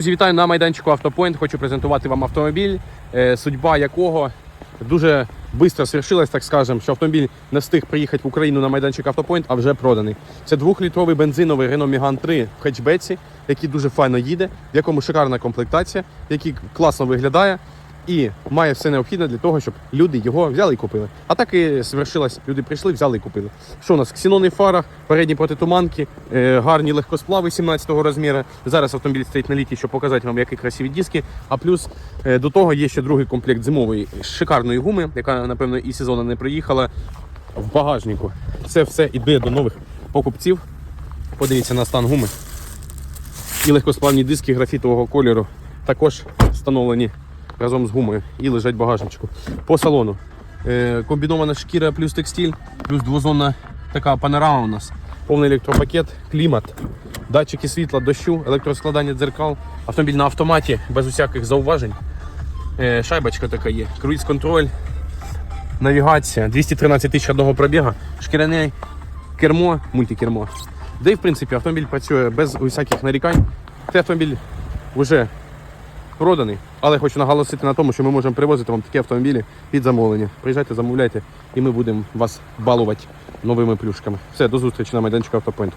Друзі, Вітаю на майданчику Автопоінт. Хочу презентувати вам автомобіль, е, судьба якого дуже швидко свершилась, так скажемо, що автомобіль не встиг приїхати в Україну на майданчик Автопоінт, а вже проданий. Це двохлітровий бензиновий Renault Megane 3 в хетчбеці, який дуже файно їде, в якому шикарна комплектація, який класно виглядає і має все необхідне для того, щоб люди його взяли і купили. А так і свершилось. Люди прийшли, взяли і купили. Що у нас? Ксенони в фарах, передні протитуманки, е, гарні легкосплави 17-го розміру. Зараз автомобіль стоїть на літі, щоб показати вам, які красиві диски. А плюс е, до того є ще другий комплект зимової шикарної гуми, яка, напевно, і сезону не приїхала в багажнику. Це все йде до нових покупців. Подивіться на стан гуми. І легкосплавні диски графітового кольору також встановлені разом з гумою і лежать в багажничку. По салону. Е, комбінована шкіра плюс текстиль, плюс двозонна така панорама у нас. Повний електропакет, клімат, датчики світла, дощу, електроскладання дзеркал, автомобіль на автоматі без усяких зауважень. Е, шайбочка така є, круїз-контроль, навігація, 213 тисяч одного пробіга, шкіряне кермо, мультикермо. Де, в принципі, автомобіль працює без усяких нарікань. Цей автомобіль вже проданий, але хочу наголосити на тому, що ми можемо привозити вам такі автомобілі під замовлення. Приїжджайте, замовляйте, і ми будемо вас балувати новими плюшками. Все, до зустрічі на майданчику Автопоінт.